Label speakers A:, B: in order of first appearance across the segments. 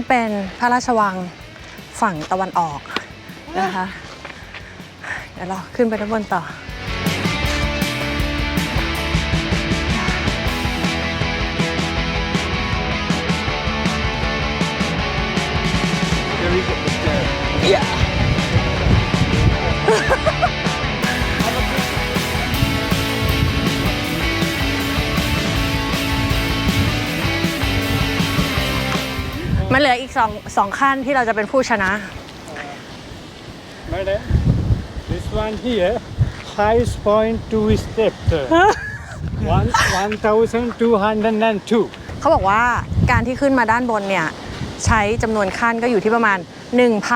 A: นี่เป็นพระราชวังฝั่งตะวันออกนะคะ เดี๋ยวเราขึ้นไปด้านบนต่อ กสองสองขั้นที่เราจะเป็นผู้ชนะ
B: Madam, this one here, highest point two step. One, 1,202.
A: เขาบอกว่าการที่ขึ้นมาด้านบนเนี่ย ใช้จำนวนขั้นก็อยู่ที่ประมาณ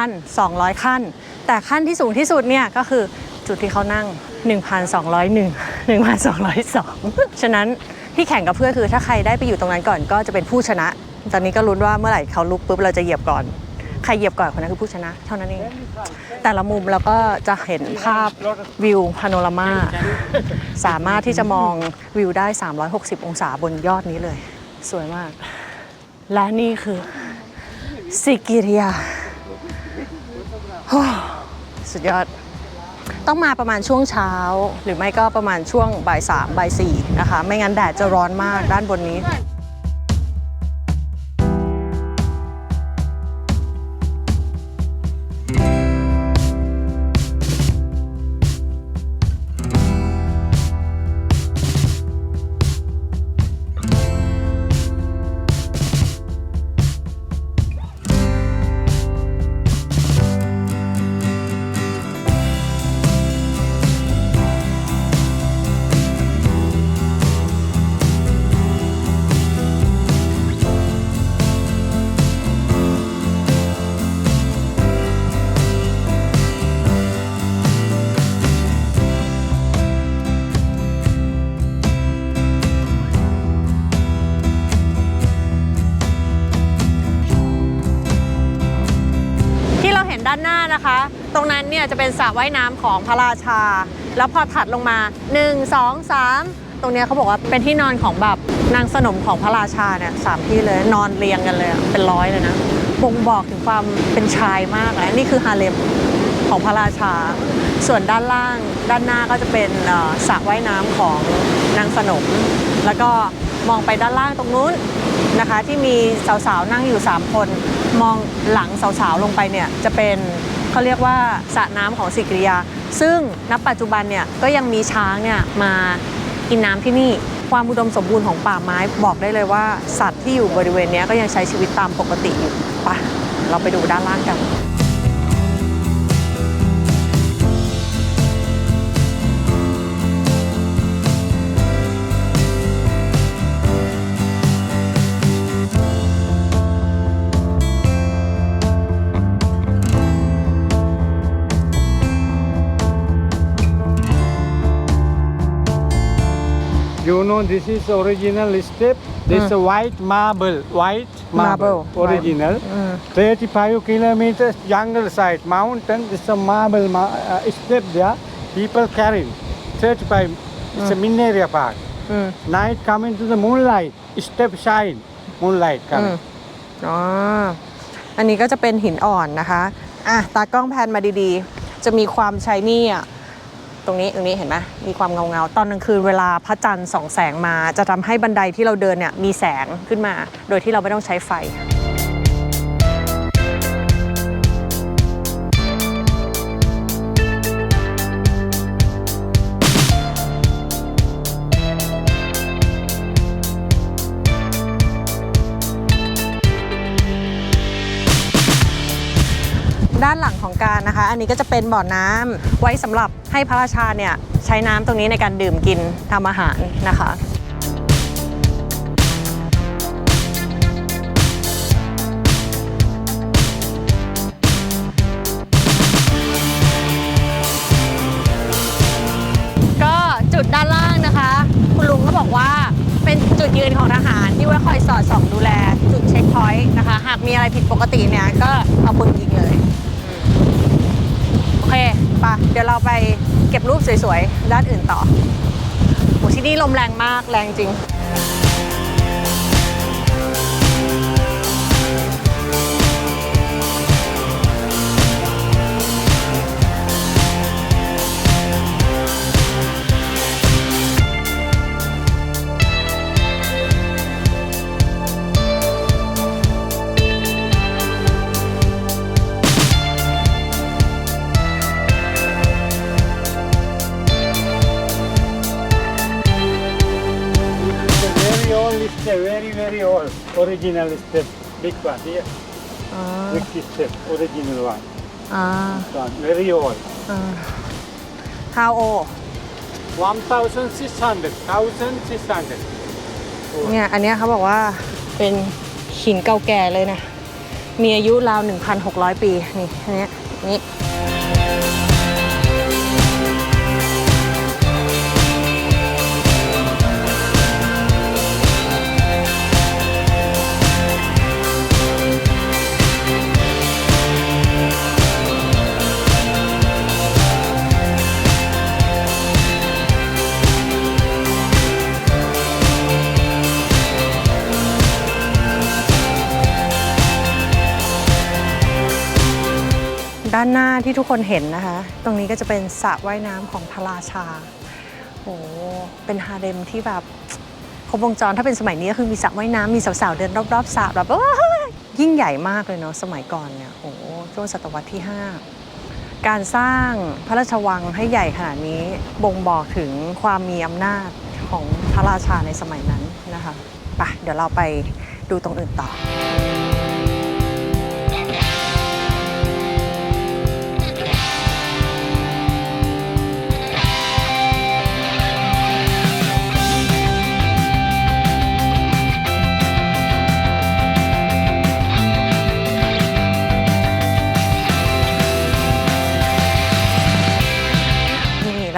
A: 1,200 ขั้น แต่ขั้นที่สูงที่สุดเนี่ย ก็คือจุดที่เขานั่ง 1,201 1,202 ฉะนั้นที่แข่งกับเพื่อนคือถ้าใครได้ไปอยู่ตรงนั้นก่อนก็จะเป็นผู้ชนะ ตอนนี้ก็ลุ้นว่าเมื่อไหร่เขาลุกปุ๊บเราจะเหยียบก่อน ใครเหยียบก่อนคนนั้นคือผู้ชนะ เท่านั้นเอง แต่ละมุมเราก็จะเห็นภาพวิวพาโนรามา สามารถที่จะมองวิวได้ 360 องศาบนยอดนี้เลย สวยมาก และนี่คือซิกิริยาสุดยอด ต้องมาประมาณช่วงเช้า หรือไม่ก็ประมาณช่วงบ่ายสามบ่ายสี่นะคะ ไม่งั้นแดดจะร้อนมากด้านบนนี้ ด้านหน้านะคะ ตรงนั้นเนี่ยจะเป็นสระว่ายน้ำของพระราชา แล้วพอถัดลงมา 1 2 3 ตรงเนี้ยเขาบอกว่าเป็นที่นอนของแบบนางสนมของพระราชาเนี่ยสามที่เลยนอนเรียงกันเลยเป็นร้อยเลยนะบ่งบอกถึงความเป็นชายมากนะนี่คือฮาเลมของพระราชา ส่วนด้านล่างด้านหน้าก็จะเป็นสระว่ายน้ำของนางสนม แล้วก็มองไปด้านล่างตรงนู้นนะคะ ที่มีสาวๆนั่งอยู่ 3 คน มองหลังสาวๆลงไปเนี่ยจะเป็นเขาเรียกว่าสระน้ำของสิกริยา ซึ่งณปัจจุบันเนี่ยก็ยังมีช้างเนี่ยมากินน้ำที่นี่ ความอุดมสมบูรณ์ของป่าไม้บอกได้เลยว่า สัตว์ที่อยู่บริเวณนี้ก็ยังใช้ชีวิตตามปกติอยู่ไปะเราไปดูด้านล่างกัน
B: You know, this is original step. This is a white marble, white marble,
A: Marble,
B: original. 35 kilometers jungle side mountain. This is a marble ma- uh, step there. People carrying 35. It's a Mineria Park.
A: อืม
B: Night coming to the moonlight. Step shine. Moonlight
A: อืม
B: coming.
A: อ๋อ อันนี้ก็จะเป็นหินอ่อนนะคะ อะ ตากล้องแพนมาดีๆ จะมีความชายนี่อะ ตรงนี้ตรงนี้เห็นไหมมีความเงาเงาๆตอนกลางคืนเวลาพระจันทร์ส่องแสงมา จะทำให้บันไดที่เราเดินเนี่ยมีแสงขึ้นมา โดยที่เราไม่ต้องใช้ไฟ การนะคะ อันนี้ก็จะเป็นบ่อน้ำไว้สำหรับให้พระราชาเนี่ยใช้น้ำตรงนี้ในการดื่มกินทำอาหารนะคะก็จุดด้านล่างนะคะ คุณลุงก็บอกว่าเป็นจุดยืนของทหารที่ไว้คอยสอดส่องดูแล จุดเช็คพอยต์นะคะ หากมีอะไรผิดปกติเนี่ยก็เอาปืนยิงเลย ดี๋ยวเราไปเก็บรูปสวยๆ ด้านอื่นต่อโอ้ที่นี่ลมแรงมากแรงจริง
B: original step, big one here.
A: อ๋อ
B: Big step, original one.
A: อ่า
B: This one, very old.
A: อ่า how old
B: 1,600, 1,600.
A: เนี่ย อันเนี้ยเขาบอกว่าเป็นหินเก่าแก่เลยนะ มีอายุราว 1,600 ปี นี่ อันเนี้ยนี่ ด้านหน้าที่ทุกคนเห็นนะคะ ตรงนี้ก็จะเป็นสระว่ายน้ำของพระราชาโอ้เป็นฮาเร็มที่แบบครบวงจรถ้าเป็นสมัยนี้ก็คือมีสระว่ายน้ำมีสาวๆเดินรอบๆสระแบบยยิ่งใหญ่มากเลยเนาะสมัยก่อนเนี่ยโอ้ช่วงศตวรรษที่ 5 การสร้างพระราชวังให้ใหญ่ขนาดนี้บ่งบอกถึงความมีอำนาจของพระราชาในสมัยนั้นนะคะไปเดี๋ยวเราไปดูตรงอื่นต่อ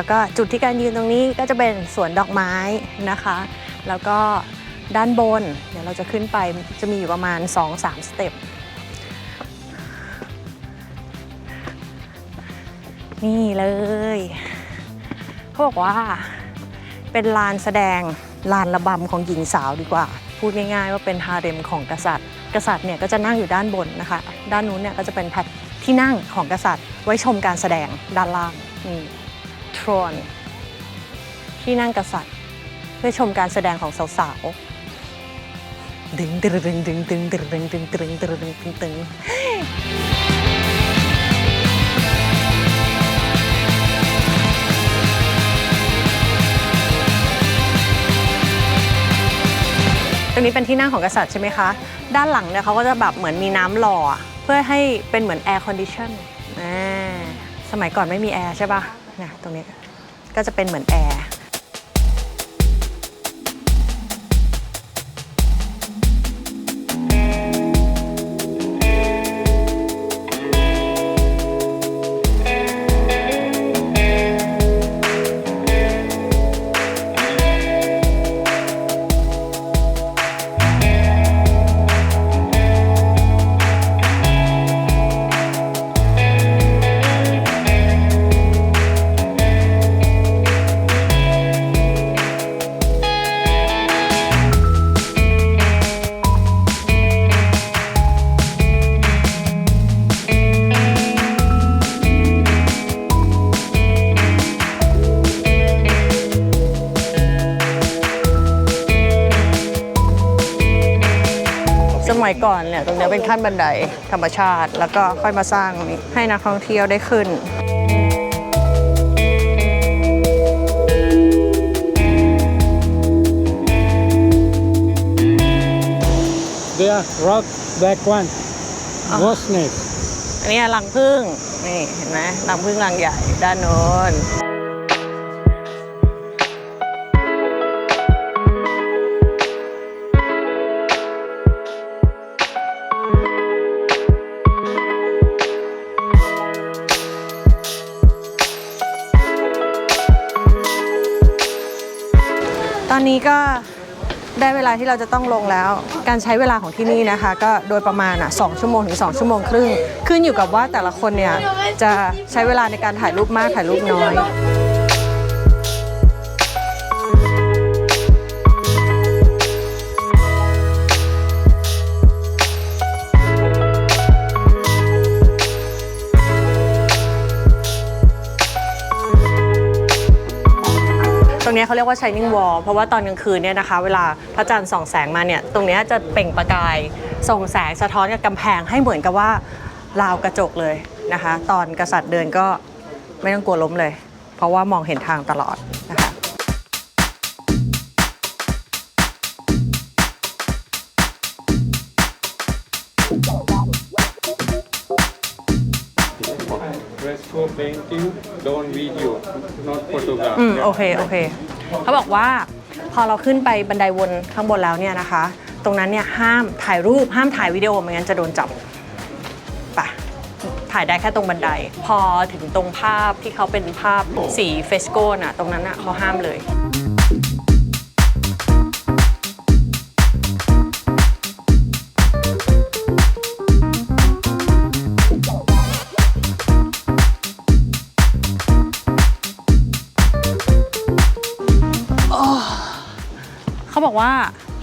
A: แล้วก็จุดที่การยืนตรงนี้ก็จะเป็นสวนดอกไม้นะคะ แล้วก็ด้านบน เดี๋ยวเราจะขึ้นไปจะมีอยู่ประมาณ 2-3 สเต็ปนี่เลยเขาบอกว่าเป็นลานแสดงลานระบำของหญิงสาวดีกว่า พูดง่ายๆว่าเป็นฮาเร็มของกษัตริย์ กษัตริย์เนี่ยก็จะนั่งอยู่ด้านบนนะคะ ด้านนู้นเนี่ยก็จะเป็นแพทที่นั่งของกษัตริย์ ไว้ชมการแสดงด้านล่างนี่ ทรอนที่นั่งกษัตริย์ เพื่อชมการแสดงของสาวๆดึงดึงดึงดึงดึงดึงดึงดึงดึงดึงดึงดึงดึงตรงนี้เป็นที่นั่งของกษัตริย์ใช่ไหมคะ ด้านหลังเนี่ยเขาก็จะแบบเหมือนมีน้ำหล่อ เพื่อให้เป็นเหมือนแอร์คอนดิชันสมัยก่อนไม่มีแอร์ใช่ปะ นะตรงนี้ก็จะเป็นเหมือนแอร์ มัยก่อนเนี่ยตรงเนี้ยเป็นขั้นบันไดธรรมชาติ แล้วก็ค่อยมาสร้างนี้ให้นักท่องเที่ยวได้ขึ้น
B: They are rock black one. Ghost nest.
A: อันนี้รังพึ่งนี่เห็นไหมรังพึ่งรังใหญ่ด้านโน้น นี้ก็ได้เวลาที่เราจะต้องลงแล้ว การใช้เวลาของที่นี่นะคะ ก็โดยประมาณอะสชั่วโมงถึง2ชั่วโมงครึ่ง ขึ้นอยู่กับว่าแต่ละคนเนี่ยจะใช้เวลาในการถ่ายรูปมากถ่ายรูปน้อย รงนี้เขาเรียกว่า shining wall เพราะว่าตอนกลางคืนเนี่ยนะคะ เวลาพระจันทร์ส่องแสงมาเนี่ยตรงนี้จะเปล่งประกายส่งแสงสะท้อนกับกำแพงให้เหมือนกับว่าราวกระจกเลยนะคะ ตอนกษัตริย์เดินก็ไม่ต้องกลัวล้มเลย เพราะว่ามองเห็นทางตลอด
B: for painting, don't video, not photograph.
A: อืมโอเคโอเคเขาบอกว่าพอเราขึ้นไปบันไดวนข้างบนแล้วเนี่ยนะคะ ตรงนั้นเนี่ยห้ามถ่ายรูปห้ามถ่ายวิดีโอไม่งั้นจะโดนจับปะถ่ายได้แค่ตรงบันได พอถึงตรงภาพที่เขาเป็นภาพสีเฟสโก้น่ะ ตรงนั้นน่ะเขาห้ามเลย บอกว่า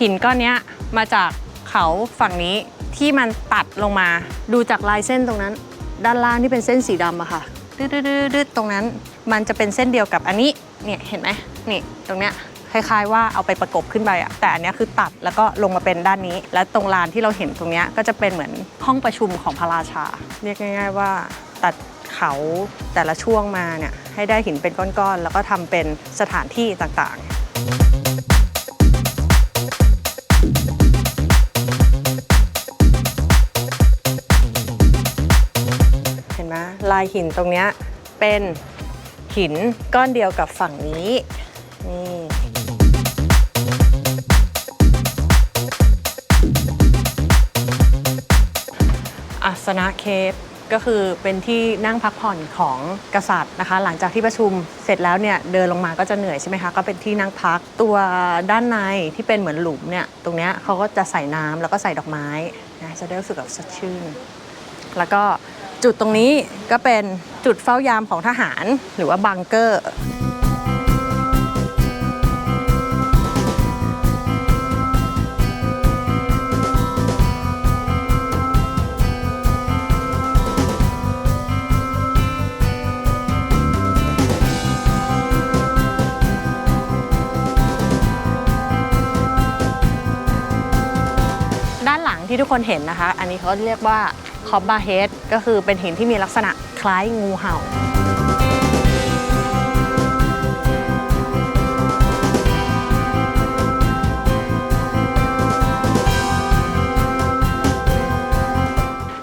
A: หินก้อนนี้มาจากเขาฝั่งนี้ที่มันตัดลงมา ดูจากลายเส้นตรงนั้น ด้านล่างที่เป็นเส้นสีดำอะค่ะดืดๆๆตรงนั้น มันจะเป็นเส้นเดียวกับอันนี้เนี่ยเห็นไหมนี่ตรงเนี้ยคล้ายๆว่าเอาไปประกบขึ้นไปอะแต่อันนี้คือตัดแล้วก็ลงมาเป็นด้านนี้ และตรงลานที่เราเห็นตรงนี้ก็จะเป็นเหมือนห้องประชุมของพระราชา เรียกง่าย ๆ ว่าตัดเขาแต่ละช่วงมาเนี่ยให้ได้หินเป็นก้อนๆ แล้วก็ทำเป็นสถานที่ต่างๆายหินตรงเนี้ยเป็นหินก้อนเดียวกับฝั่งนี้นี่อาสนะเคฟก็คือเป็นที่นั่งพักผ่อนของกษัตริย์นะคะ หลังจากที่ประชุมเสร็จแล้วเนี่ยเดินลงมาก็จะเหนื่อยใช่ไหมคะก็เป็นที่นั่งพักตัวด้านในที่เป็นเหมือนหลุมเนี่ยตรงเนี้ยเขาก็จะใส่น้ำแล้วก็ใส่ดอกไม้นะจะได้รู้สึกแบบสดชื่น แล้วก็ จุดตรงนี้ก็เป็นจุดเฝ้ายามของทหารหรือว่าบังเกอร์ ด้านหลังที่ทุกคนเห็นนะคะ อันนี้เขาเรียกว่า คอบบาเฮดก็คือเป็นหินที่มีลักษณะคล้ายงูเห่า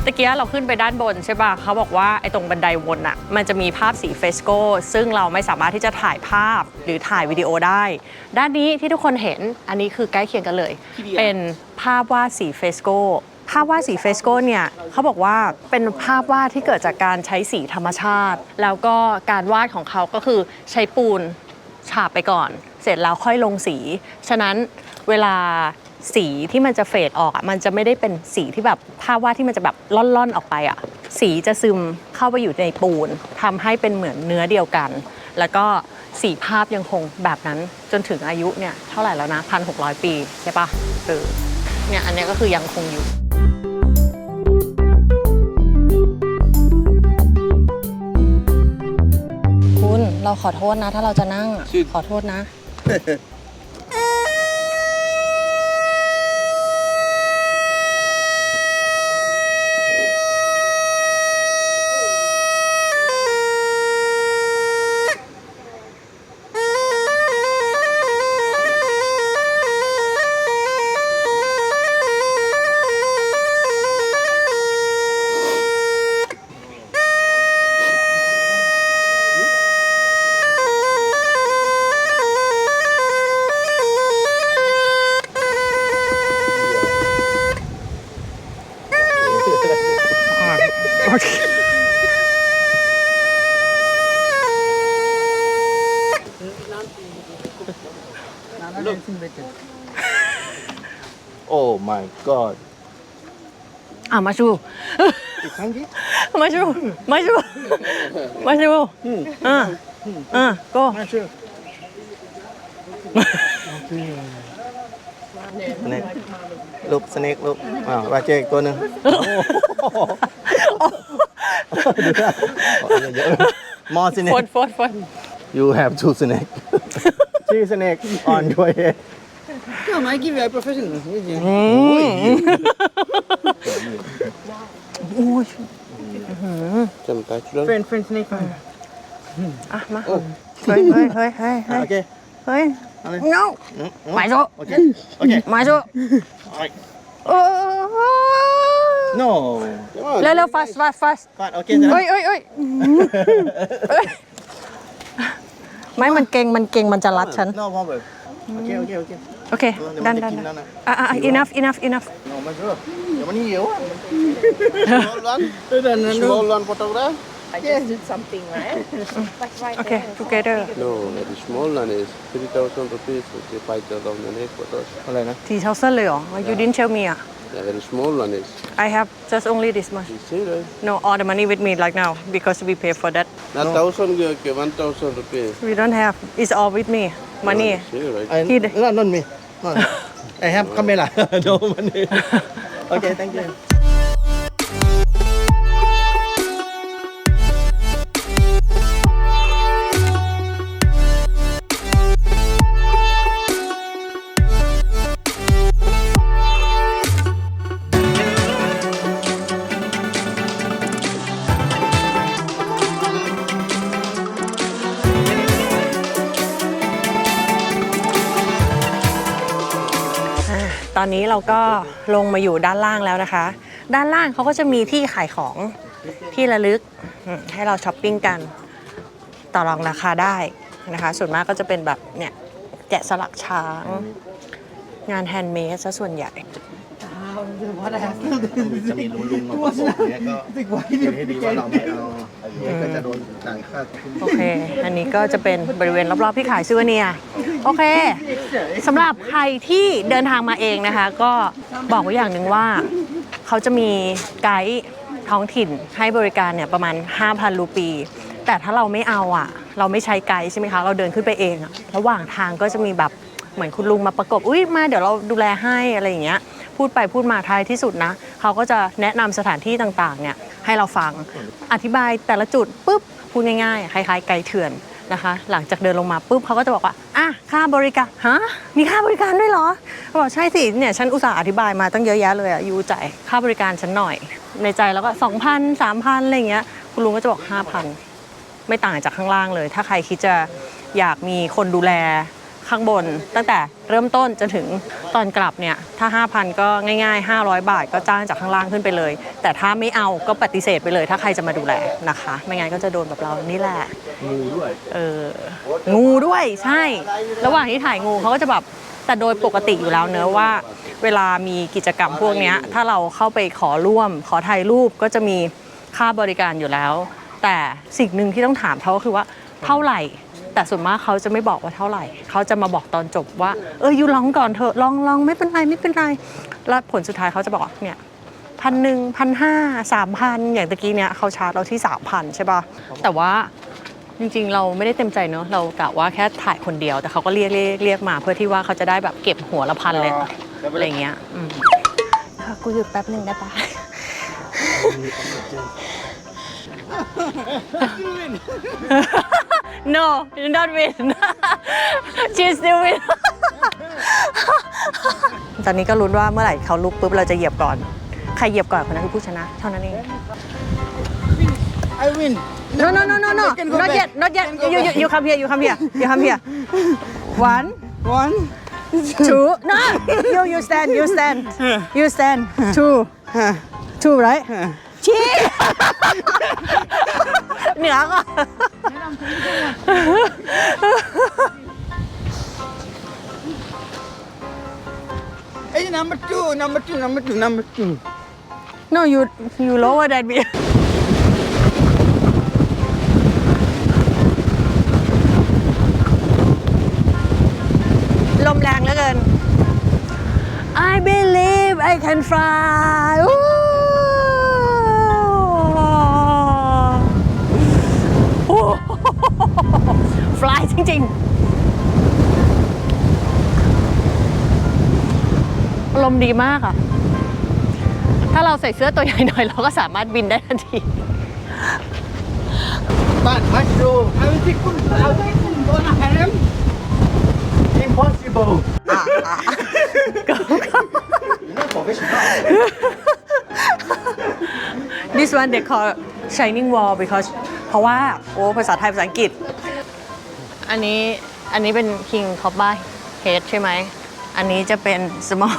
A: ตะเกียเราขึ้นไปด้านบนใช่ป่ะเขาบอกว่าไอ้ตรงบันไดวนอะมันจะมีภาพสีเฟสโก้ซึ่งเราไม่สามารถที่จะถ่ายภาพหรือถ่ายวิดีโอได้ ด้านนี้ที่ทุกคนเห็นอันนี้คือใกล้เคียงกันเลย เป็นภาพวาดสีเฟสโก้ ภาพวาดสีเฟสโกเนี่ยเขาบอกว่าเป็นภาพวาดที่เกิดจากการใช้สีธรรมชาติ แล้วก็การวาดของเขาก็คือใช้ปูนฉาบไปก่อน เสร็จแล้วค่อยลงสี ฉะนั้นเวลาสีที่มันจะเฟดออกอะมันจะไม่ได้เป็นสีที่แบบภาพวาดที่มันจะแบบล่อนๆออกไปอะสีจะซึมเข้าไปอยู่ในปูนทำให้เป็นเหมือนเนื้อเดียวกัน แล้วก็สีภาพยังคงแบบนั้นจนถึงอายุเนี่ยเท่าไหร่แล้วนะพันหกร้อยปีใช่ปะเออเนี่ยอันนี้ก็คือยังคงอยู่ เราขอโทษนะ ถ้าเราจะนั่งอะขอโทษนะ
C: Oh my god.
A: อะมาชู
C: Kanji?
A: มาชู มาชู มาชูอ่าอ่าก็
C: Snake. Look, snake, look. อ่าวราเจอีกตัวหนึ่งเยอะๆ More
A: ฟด
C: snake.
A: ฟดฟด
C: You have two snake. Three snake on your head.
D: Come, I give you a professional.
A: โอ้ย
C: Some touch them.
D: Friend, friend, snake.
A: อะ มาเฮ้ยเฮ้ยเฮ้ยเฮ้ยเฮ้ย
C: Okay.
A: เฮ้ย
C: เอาเลย
A: no
C: อืม
A: มาชู
C: Okay. Okay.
A: มาชู
C: Alright.
A: โอ้
C: No.
A: เร็วเร็ว fast fast fast
C: Fine, okay,
A: เอ้ย
C: then.
A: เอ้ยเอ้ยเอ้ยไม่มันเก่งมันเก่งมันจะรัดฉัน
C: No problem. Okay, okay, okay.
A: โอเค ดันดันดันอ่ะอ่ะ enough enough enough
C: No, mas bro. Yang mana nhiều á? Small one. Small one photograph.
A: โอเค together
E: No, the small one is 3,000 rupees, which is 5,008 photos.
C: อะไรนะ
A: ทีเท่าเส้นเลยเหรอ you didn't tell me อ่ะ
E: The very small one is,
A: I have just only this much
E: you see right?
A: no all the money with me like now because we pay for that
E: Not 1,000, okay, 1,000 rupees.
A: we don't have it's all with me Money
E: See right?
C: I,
A: Kid.
C: no, not me. No. I have camera. no money. okay, thank you.
A: ตอนนี้เราก็ลงมาอยู่ด้านล่างแล้วนะคะ ด้านล่างเขาก็จะมีที่ขายของที่ระลึกให้เราช้อปปิ้งกัน ต่อรองราคาได้นะคะ ส่วนมากก็จะเป็นแบบเนี่ยแกะสลักช้าง งานแฮนด์เมดซะส่วนใหญ่
C: จะมีลุงลุงมาประกบเนี้ยก็คิดให้ดีว่าเราไม่เอาอย่างนี้ก็จะโดนจ่ายค่าทุน
A: โอเค อันนี้ก็จะเป็นบริเวณรอบๆที่ขายซูเวเนียร์โอเค สำหรับใครที่เดินทางมาเองนะคะ ก็บอกไว้อย่างหนึ่งว่า เขาจะมีไกด์ท้องถิ่นให้บริการเนี่ยประมาณ 5,000 รูปี แต่ถ้าเราไม่เอาอะ เราไม่ใช้ไกด์ใช่ไหมคะ เราเดินขึ้นไปเองอะระหว่างทางก็จะมีแบบเหมือนคุณลุงมาประกบ อุ้ยมาเดี๋ยวเราดูแลให้อะไรอย่างเงี้ย พูดไปพูดมาท้ายที่สุดนะ เขาก็จะแนะนำสถานที่ต่างๆเนี่ยให้เราฟังอธิบายแต่ละจุดปุ๊บพูดง่ายๆคล้ายๆไกด์เถื่อนนะคะ หลังจากเดินลงมาปุ๊บเขาก็จะบอกว่าอะค่าบริการฮะมีค่าบริการด้วยเหรอเขาบอกใช่สิเนี่ยฉันอุตส่าห์อธิบายมาตั้งเยอะแยะเลยอะยูจ่ายค่าบริการฉันหน่อย ในใจแล้วก็2,000 3,000อะไรอย่างเงี้ยคุณลุงก็จะบอก5,000ไม่ต่างจากข้างล่างเลย ถ้าใครคิดจะอยากมีคนดูแล ข้างบน ตั้งแต่เริ่มต้นจนถึงตอนกลับเนี่ยถ้า 5,000 ก็ง่าย ๆ 500 บาท ก็จ้างจากข้างล่างขึ้นไปเลย แต่ถ้าไม่เอาก็ปฏิเสธไปเลย ถ้าใครจะมาดูแลนะคะ ไม่งั้นก็จะโดนแบบเรานี่แหละ
C: งูด้วย
A: เอองูด้วยใช่ ระหว่างที่ถ่ายงูเขาก็จะแบบแต่โดยปกติอยู่แล้วเนอะว่า เวลามีกิจกรรมพวกเนี้ยถ้าเราเข้าไปขอร่วม ขอถ่ายรูปก็จะมีค่าบริการอยู่แล้ว แต่สิ่งหนึ่งที่ต้องถามเขาก็คือว่าเท่าไหร่ แต่ส่วนมากเขาจะไม่บอกว่าเท่าไหร่ เขาจะมาบอกตอนจบว่า เออยูลองก่อนเถอะลองลองไม่เป็นไรไม่เป็นไร แล้วผลสุดท้ายเขาจะบอกว่าเนี่ยพันหนึ่งพันห้าสามพันอย่างตะกี้เนี่ยเขาชาร์จเราที่สามพันใช่ป่ะแต่ว่าจริงๆ เราไม่ได้เต็มใจเนอะเรากะว่าแค่ถ่ายคนเดียว แต่เขาก็เรียกเรียกเรียกมาเพื่อที่ว่าเขาจะได้แบบเก็บหัวละพันเลยอะไรเงี้ยอืมค่ะกูหยุดแป๊บหนึ่งได้ปะ no you not win she still win ตอนนี้ก็ลุ้นว่าเมื่อไหร่เขาลุกปุ๊บเราจะเหยียบก่อน ใครเหยียบก่อนคนนั้นคือผู้ชนะ เท่านั้นเอง
D: I win.
A: no no no no no
D: Can go
A: not
D: back.
A: yet not yet
D: Can go
A: you you
D: back.
A: you come here you come here you come here one
D: One.
A: two no you you stand you stand you stand two two right ชี้ เหนือก่อน
D: number two, number two, number two.
A: no you you lower than me ลมแรงเหลือเกิน I believe I can fly อู้หู fly จริงๆ ลมดีมากอะถ้าเราใส่เสื้อตัวใหญ่หน่อย เราก็สามารถบินได้ทันที
C: But Maestro
D: I will take one. I will take one. Don't harem.
C: impossible You're not professional
A: This one they call shining wall because เพราะว่า โอ้ภาษาไทย ภาษาอังกฤษ อันนี้อันนี้เป็น King c o b a Head ใช่ไหม อันนี้จะเป็น small